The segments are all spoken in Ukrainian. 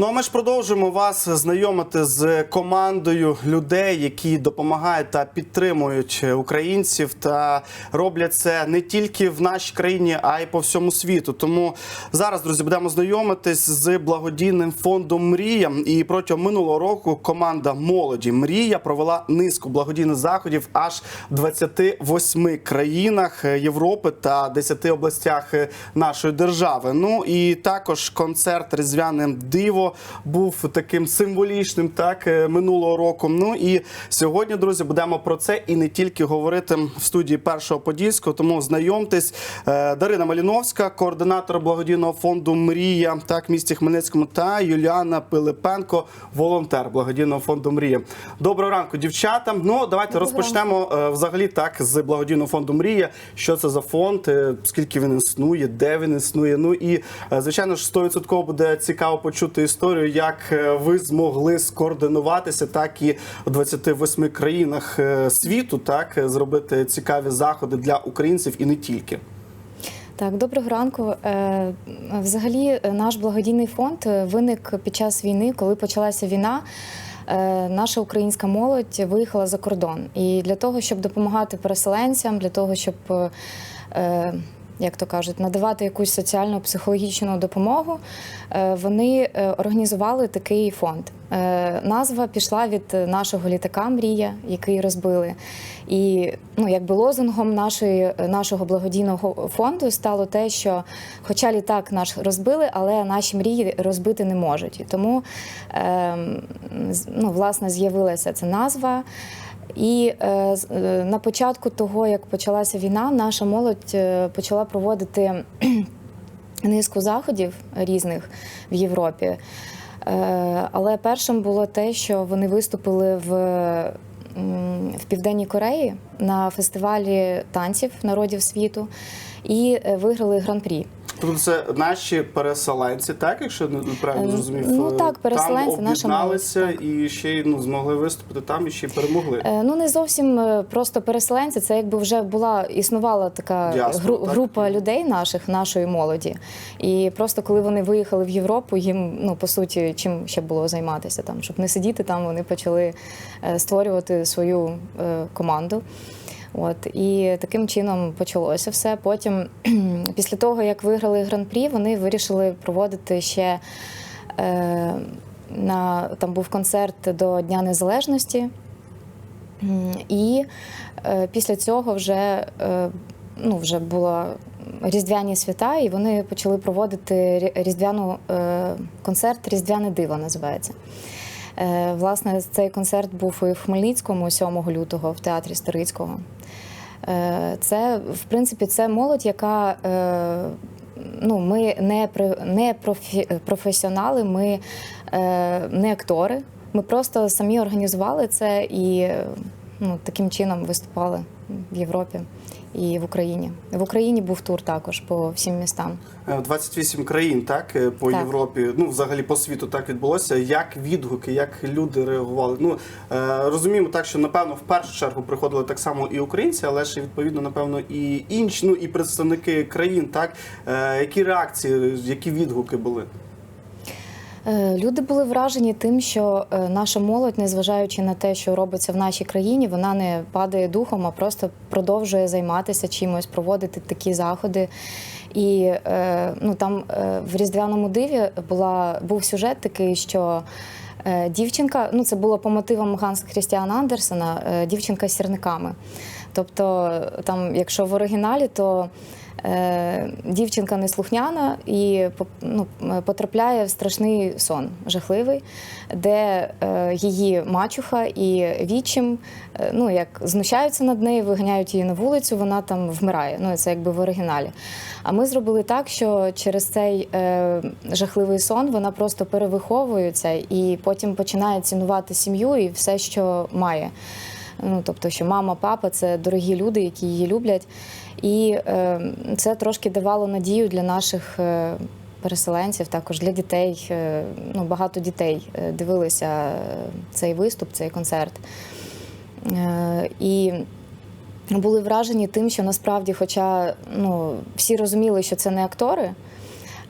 Ну а ми ж продовжуємо вас знайомити з командою людей, які допомагають та підтримують українців, та роблять це не тільки в нашій країні, а й по всьому світу. Тому зараз, друзі, будемо знайомитись з благодійним фондом Мрія. І протягом минулого року команда молоді Мрія провела низку благодійних заходів аж в 28 країнах Європи та 10 областях нашої держави. Ну і також концерт Різдвяне диво був таким символічним, так е, минулого року. Ну і сьогодні, друзі, будемо про це і не тільки говорити в студії першого подільського. Тому знайомтесь, Е, Дарина Маліновська, координатор благодійного фонду Мрія, так в місті Хмельницькому, та Юліана Пилипенко, волонтер благодійного фонду Мрія. Доброго ранку, дівчата. Ну давайте Доброго розпочнемо е, взагалі так з благодійного фонду Мрія. Що це за фонд? Скільки він існує, де він існує? Ну і звичайно ж 100% буде цікаво почути історію, як е, ви змогли скоординуватися, так і в 28 країнах е, світу, так е, зробити цікаві заходи для українців і не тільки. Так, доброго ранку. Взагалі, наш благодійний фонд виник під час війни, коли почалася війна. Наша українська молодь виїхала за кордон. І для того, щоб допомагати переселенцям, для того, щоб, як то кажуть, надавати якусь соціальну психологічну допомогу, е, вони е, організували такий фонд. Е, Назва пішла від нашого літака Мрія, який розбили. І ну, якби лозунгом нашої, нашого благодійного фонду стало те, що, хоча літак наш розбили, але наші мрії розбити не можуть. І тому е, ну, власне з'явилася ця назва. І е, е, на початку того, як почалася війна, наша молодь е, почала проводити низку заходів різних в Європі. Е, Але першим було те, що вони виступили в, в Південній Кореї на фестивалі танців народів світу і е, виграли гран-прі. Тобто це наші переселенці, так якщо я правильно Е, зрозумів, ну, е, так, переселенці, там наша об'єдналися молодь, так. і ще й ну змогли виступити там і ще й перемогли. Е, Ну не зовсім е, просто переселенці. Це якби вже була існувала така гру- так? група людей наших, нашої молоді. І просто коли вони виїхали в Європу, їм ну по суті чим ще було займатися там, щоб не сидіти там, вони почали створювати свою команду. От і таким чином почалося все. Потім, після того як виграли гран-прі, вони вирішили проводити ще е, на там був концерт до Дня Незалежності. І е, після цього вже, е, ну, вже була різдвяні свята, і вони почали проводити різдвяну е, концерт Різдвяне диво називається. Е, Власне, цей концерт був і в Хмельницькому 7 лютого в театрі Старицького. Е, Це, в принципі, це молодь, яка е, ну, ми не, не професіонали, ми не актори. Ми просто самі організували це і ну, таким чином виступали в Європі і в Україні. В Україні був тур також по всім містам. Е, 28 країн, так е, по Так. Європі, ну взагалі по світу так відбулося. Як відгуки, як люди реагували? Ну е, розуміємо так, що напевно в першу чергу приходили так само і українці, але ж відповідно, напевно, і інші, ну і представники країн. Так е, які реакції, які відгуки були? Е, Люди були вражені тим, що е, наша молодь, незважаючи на те, що робиться в нашій країні, вона не падає духом, а просто продовжує займатися чимось, проводити такі заходи. І е, ну, там в різдвяному диві була, був сюжет такий, що дівчинка, ну це було по мотивам Ганса Хрістіана Андерсена, дівчинка з сірниками. Тобто, там, якщо в оригіналі, то е, дівчинка неслухняна і ну, потрапляє в страшний сон, жахливий, де е, її мачуха і вічим е, ну, як знущаються над нею, виганяють її на вулицю, вона там вмирає. Ну, це якби в оригіналі. А ми зробили так, що через цей е, жахливий сон вона просто перевиховується і потім починає цінувати сім'ю і все, що має. Ну, тобто, що мама, папа це дорогі люди, які її люблять. І е, це трошки давало надію для наших е, переселенців, також для дітей. Е, ну, багато дітей е, дивилися е, цей виступ, цей концерт. І були вражені тим, що насправді, хоча ну, всі розуміли, що це не актори.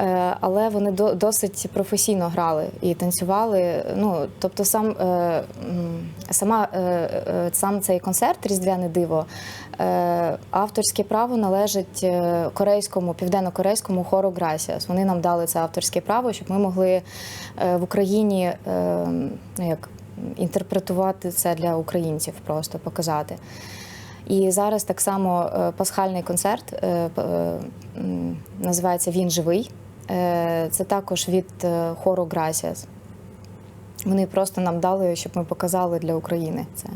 Е, Але вони до- досить професійно грали і танцювали. Ну, тобто, сам, е, сама, е, сам цей концерт Різдвяне диво, авторське право належить корейському, південно-корейському хору Грасіас. Вони нам дали це авторське право, щоб ми могли в Україні ну, як, інтерпретувати це для українців, просто показати. І зараз так само пасхальний концерт називається Він живий. Е, Це також від е, хору Грасіас. Вони просто нам дали, щоб ми показали для України це.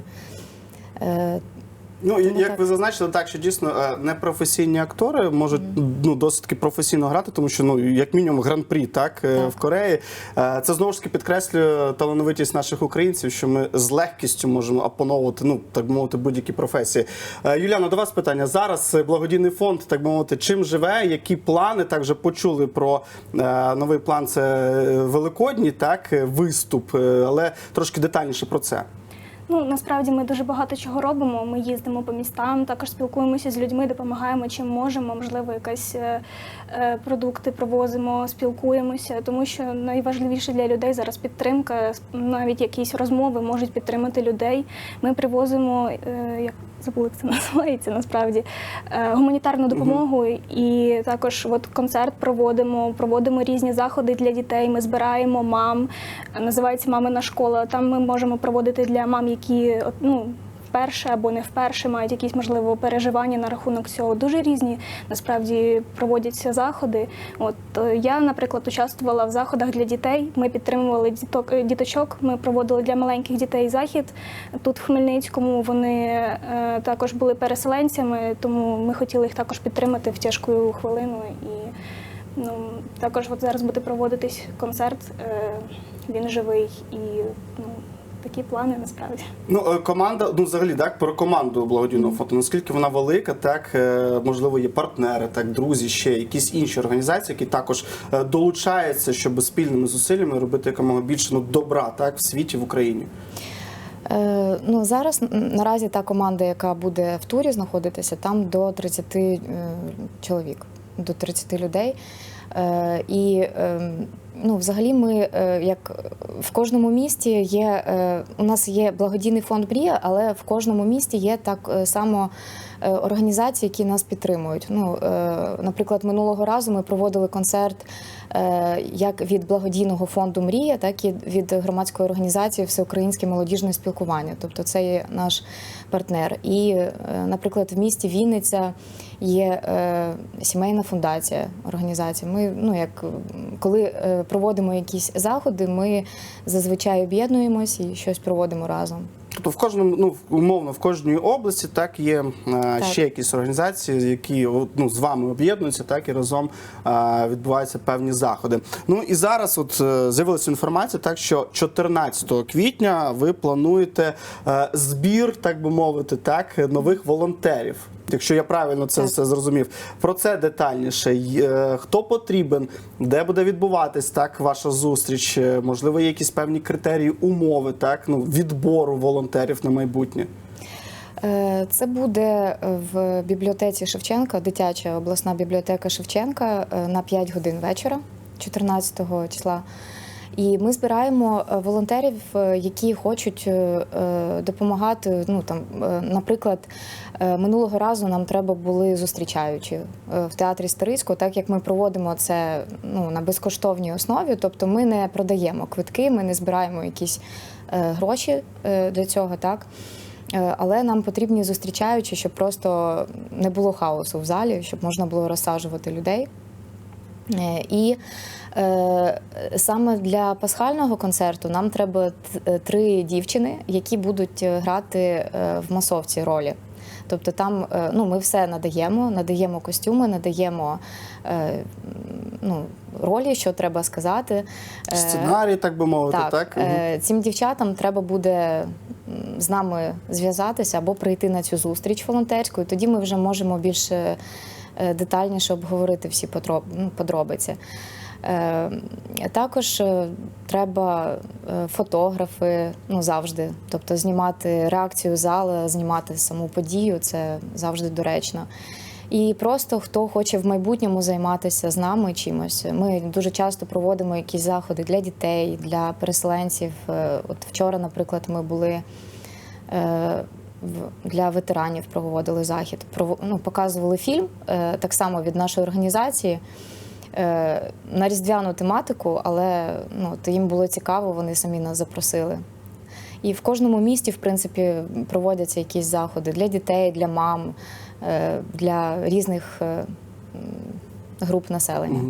Ну, і- як так. ви зазначили, так що дійсно е, непрофесійні актори можуть ну досить таки професійно грати, тому що ну як мінімум гран-прі, так, е, Так. в Кореї. Е, Це знову ж таки підкреслює талановитість наших українців, що ми з легкістю можемо опановувати, ну так би мовити, будь-які професії. Юліано, до вас питання. Зараз благодійний фонд, так би мовити, чим живе, які плани так вже почули про новий план. Це великодній, так виступ, але трошки детальніше про це. Ну насправді ми дуже багато чого робимо. Ми їздимо по містам, також спілкуємося з людьми, допомагаємо чим можемо. Можливо, якась е, е, продукти провозимо, спілкуємося, тому що найважливіше для людей зараз підтримка. Навіть якісь розмови можуть підтримати людей. Ми привозимо е, забула, як це називається насправді е, гуманітарну допомогу. І також от концерт проводимо, проводимо різні заходи для дітей. Ми збираємо мам. Називається Мамина школа. Там ми можемо проводити для мам, які ну. Вперше або не вперше мають якісь можливо переживання на рахунок цього. Дуже різні насправді проводяться заходи. От е, я, наприклад, участвувала в заходах для дітей. Ми підтримували діток е, діточок. Ми проводили для маленьких дітей захід тут в Хмельницькому. Вони е, також були переселенцями, тому ми хотіли їх також підтримати в тяжку хвилину. І ну також от зараз буде проводитись концерт. Він живий і ну такі плани насправді. Ну, е, команда, ну взагалі, так, про команду благодійного фонду. Наскільки вона велика, так е, можливо, є партнери, так, друзі, ще якісь інші організації, які також е, долучаються, щоб спільними зусиллями робити якомога більше ну, добра, так, в світі, в Україні. Е, Ну зараз наразі та команда, яка буде в турі знаходитися, там до 30 е, чоловік, до 30 людей. Е, І е, ну, взагалі, ми е, як в кожному місті є е, у нас є благодійний фонд Мрія, але в кожному місті є так е, само е, організації, які нас підтримують. Ну, е, наприклад, минулого разу ми проводили концерт е, як від благодійного фонду Мрія, так і від громадської організації Всеукраїнське молодіжне спілкування. Тобто це є наш партнер. І, наприклад, в місті Вінниця є сімейна фундація організація. Ми, ну як коли проводимо якісь заходи, ми зазвичай об'єднуємось і щось проводимо разом. Тобто в кожному, ну умовно, в кожній області так є е, ще якісь організації, які ну, з вами об'єднуються, так і разом е, відбуваються певні заходи. Ну і зараз, от е, з'явилася інформація, так що 14 квітня ви плануєте е, збір, так би мовити, так нових волонтерів. Якщо я правильно це все зрозумів, про це детальніше. Хто потрібен, де буде відбуватись так ваша зустріч? Можливо, є якісь певні критерії, умови, так ну відбору волонтерів на майбутнє. Е, Це буде в бібліотеці Шевченка, дитяча обласна бібліотека Шевченка е, на 5 годин вечора, 14 числа. І ми збираємо е, волонтерів, які хочуть допомагати. Ну там, наприклад, минулого разу нам треба були зустрічаючі в театрі Старицького, так як ми проводимо це ну, на безкоштовній основі, тобто ми не продаємо квитки, ми не збираємо якісь гроші е, для цього, так. Е, Але нам потрібні зустрічаючі, щоб просто не було хаосу в залі, щоб можна було розсаджувати людей. Е, І е, саме для пасхального концерту нам треба е, три дівчини, які будуть е, грати е, в масовці ролі. Тобто там е, ну, ми все надаємо, надаємо костюми, надаємо е, ну, ролі, що треба сказати. Е, Сценарій, так би мовити, так? так, цим дівчатам треба буде з нами зв'язатися або прийти на цю зустріч волонтерську, і тоді ми вже можемо більш е, е, детальніше обговорити всі ну, подробиці. Е, Також е, треба е, фотографи ну, завжди, тобто знімати реакцію зали, знімати саму подію, це завжди доречно. І просто хто хоче в майбутньому займатися з нами чимось. Ми дуже часто проводимо якісь заходи для дітей, для переселенців. От вчора, наприклад, ми були для ветеранів проводили захід. Ну, показували фільм так само від нашої організації. Е, На різдвяну тематику, але ну, то їм було цікаво, вони самі нас запросили. І в кожному місті, в принципі, проводяться якісь заходи для дітей, для мам, е, для різних е, груп населення.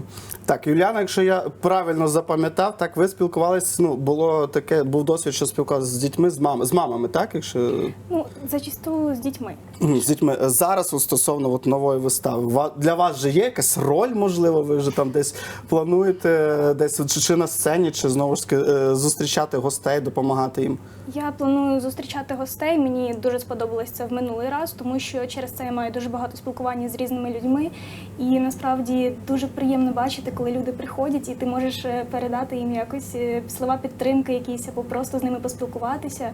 Так, Юліана, якщо я правильно запам'ятав, так ви спілкувались. Ну було таке, був досвід, що спілкувалися з дітьми, з мами, з мамами, так? Якщо Ну, зачасту з дітьми. Мгм, з дітьми зараз от стосовно от нової вистави, ва- для вас же є якась роль, можливо, ви вже там десь плануєте десь от чи- чи на сцені, чи знову ж таки е, зустрічати гостей, допомагати їм. Я планую зустрічати гостей. Мені дуже сподобалось це в минулий раз, тому що через це я маю дуже багато спілкування з різними людьми. І насправді дуже приємно бачити, коли люди приходять, і ти можеш е, передати їм якось е, слова підтримки, якісь або просто з ними поспілкуватися.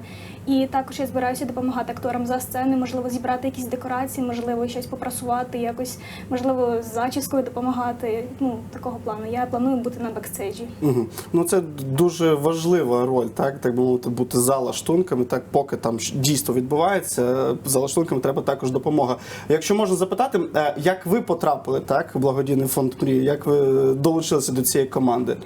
І також я збираюся допомагати акторам за сценою, можливо, зібрати якісь декорації, можливо, щось попрасувати, якось можливо з зачіскою допомагати. Ну такого плану. Я планую бути на бекстейджі. Угу. Ну це дуже важлива роль, так так би мовити, бути за лаштунками. Так, поки там дійство відбувається, за лаштунками треба також допомога. Якщо можна запитати, е, як ви потрапили так в благодійний фонд мрії, як ви долучилися до цієї команди?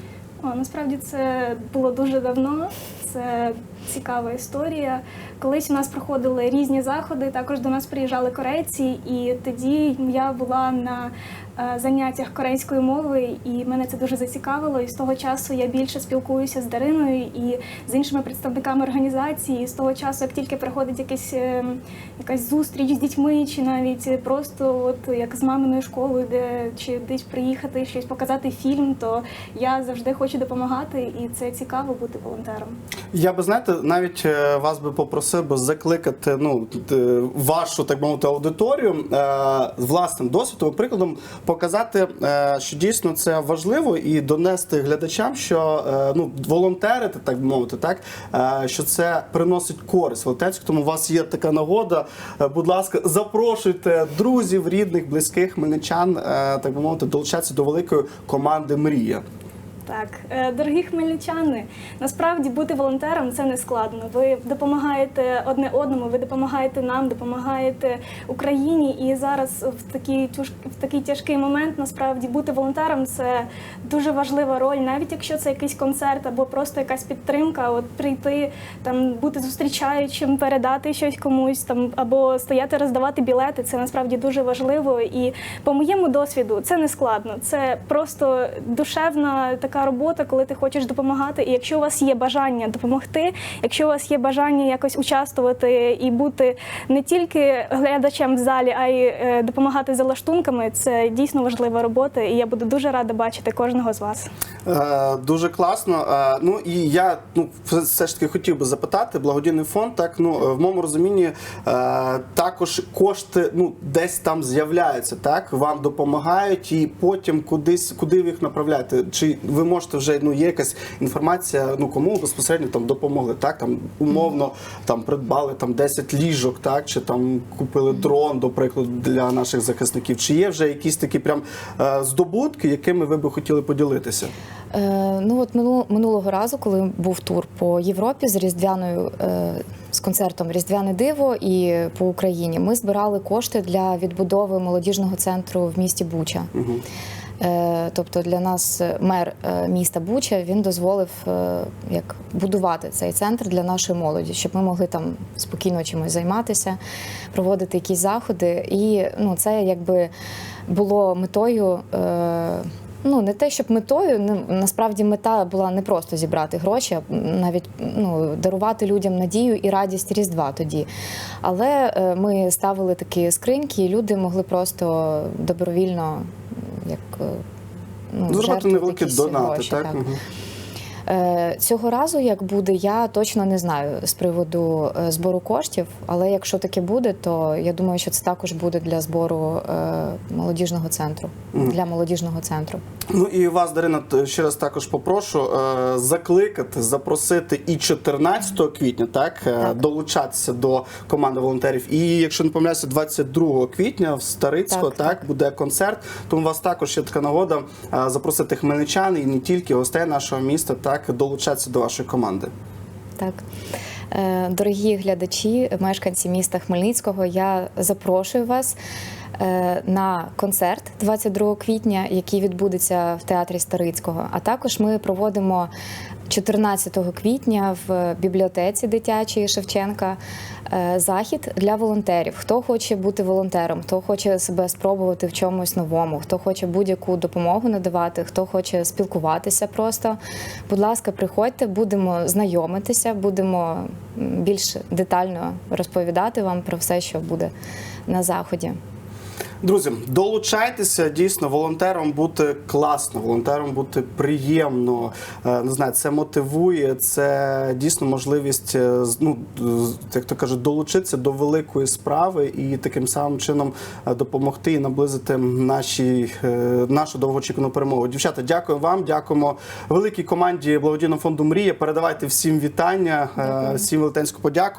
О, насправді це було дуже давно. Це цікава історія. Колись у нас проходили різні заходи. Також до нас приїжджали корейці, і тоді я була на е, заняттях корейської мови, і мене це дуже зацікавило. І з того часу я більше спілкуюся з Дариною і з іншими представниками організації. І з того часу, як тільки приходить якесь, е, якась зустріч з дітьми, чи навіть просто от як з маминою школою, де чи десь приїхати, щось показати фільм, то я завжди хочу допомагати, і це цікаво бути волонтером. Я би знаєте, навіть е, вас би попросив би закликати ну вашу так мовити аудиторію е, з власним досвідом, прикладом показати, е, що дійсно це важливо, і донести глядачам, що е, ну волонтерити, так би мовити, так е, що це приносить користь волонтерську. Тому у вас є така нагода. Е, Будь ласка, запрошуйте друзів, рідних, близьких хмельничан, е, так би мовити, долучатися до великої команди Мрія. Так, е, дорогі хмельничани, насправді бути волонтером це не складно. Ви допомагаєте одне одному, ви допомагаєте нам, допомагаєте Україні. І зараз в такий в такий тяжкий момент насправді бути волонтером це дуже важлива роль, навіть якщо це якийсь концерт або просто якась підтримка, от прийти там, бути зустрічаючим, передати щось комусь там або стояти, роздавати білети. Це насправді дуже важливо. І по моєму досвіду це не складно. Це просто душевна така робота, коли ти хочеш допомагати. І якщо у вас є бажання допомогти, якщо у вас є бажання якось участвувати і бути не тільки глядачем в залі, а й е, допомагати за лаштунками, це дійсно важлива робота. І я буду дуже рада бачити кожного з вас. Е, Дуже класно. Е, Ну і я ну все- все ж таки хотів би запитати, благодійний фонд, так ну е, в моєму розумінні е, також кошти ну десь там з'являються, так вам допомагають, і потім кудись куди ви їх направляєте? Чи ви можете вже ну є якась інформація? Ну кому безпосередньо там допомогли? Так там умовно там придбали там 10 ліжок, так чи там купили дрон, до прикладу, для наших захисників? Чи є вже якісь такі прям е, здобутки, якими ви би хотіли поділитися? Е, ну от минуло- минулого разу, коли був тур по Європі з різдвяною е, з концертом Різдвяне диво і по Україні, ми збирали кошти для відбудови молодіжного центру в місті Буча. Е, Тобто для нас е, мер е, міста Буча він дозволив е, як будувати цей центр для нашої молоді, щоб ми могли там спокійно чимось займатися, проводити якісь заходи. І ну, це якби було метою. е, Ну, не те, щоб метою, ну, насправді мета була не просто зібрати гроші, а навіть ну, дарувати людям надію і радість Різдва тоді. Але е, ми ставили такі скриньки, і люди могли просто добровільно як е, ну, Зробити жертвувати невеликі донати, так? так? Мгм. Е, Цього разу, як буде, я точно не знаю з приводу е, збору коштів, але якщо таке буде, то я думаю, що це також буде для збору е, молодіжного центру. Для молодіжного центру. Ну і вас, Дарина, ще раз також попрошу закликати, запросити і 14 квітня, так, Так. долучатися до команди волонтерів. І якщо не помиляюся, 22 квітня в Старицько, так, Так, буде концерт. Тому у вас також є така нагода запросити хмельничан і не тільки гостей нашого міста, так долучатися до вашої команди. Так. Е, Дорогі глядачі, мешканці міста Хмельницького, я запрошую вас е, на концерт 22 квітня, який відбудеться в театрі Старицького. А також ми проводимо 14 квітня в бібліотеці дитячої Шевченка е, захід для волонтерів. Хто хоче бути волонтером, хто хоче себе спробувати в чомусь новому, хто хоче будь-яку допомогу надавати, хто хоче спілкуватися просто. Будь ласка, приходьте, будемо знайомитися, будемо більш детально розповідати вам про все, що буде на заході. Друзі, долучайтеся дійсно волонтером бути класно, волонтером бути приємно. Е, Не знаю, це мотивує, це дійсно можливість е, ну, як то кажуть, долучитися до великої справи і таким самим чином е, допомогти і наблизити наші, нашу довгоочікувану перемогу. Дівчата, дякую вам. Дякуємо великій команді благодійного фонду Мрія. Передавайте всім вітання, всім велетенську подяку.